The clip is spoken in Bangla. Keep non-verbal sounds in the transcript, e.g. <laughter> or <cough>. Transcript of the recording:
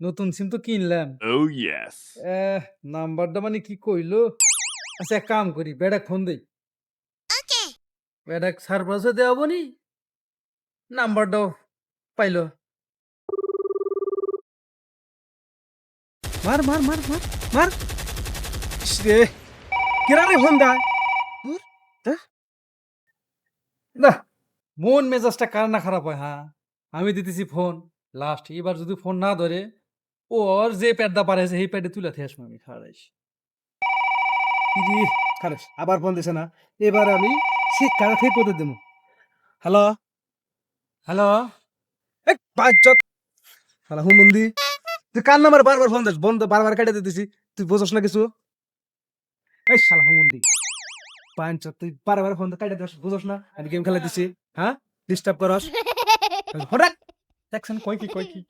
নতুন সিম তো কিনলাম। Oh, yes. এহ, নাম্বারটা মানে কি কইলো? আচ্ছা এক কাম করি বেডাক ফোন দেই। বেডাক সারপ্রাইজও দেওয়া নি নাম্বারটাও পাইলো। মার মার মার মার মার। ইস রে কিরারে ফোন দেয়? না মন মেজাজটা কার না খারাপ হয় হ্যাঁ? আমি দিতেছি ফোন। লাস্ট এবার যদি ফোন না ধরে ওর যে প্যাডটা পারেছে সেই প্যাডে তুলে থেস আমি খারাইস। ইরে খারাপ আবার ফোন দিছে না। এবার আমি শিক্ষা ঠিক করে দেবো? হ্যালো? হ্যালো? এক বাজ্জত! হ্যালো হুমন্দি তুই কার নাম্বার বারবার ফোন দিস? বন্ধ বারবার কেটে দিতেছি তুই বুঝছ না কিছু? এই শালা হুমন্দি পাঞ্চত তুই বারবার ফোন কেটে দিস বুঝছ না? আমি গেম খেলা দিছি হ্যাঁ? ডিস্টার্ব করস? <laughs> হঠাৎ! দেখছেন কই কি কই কি?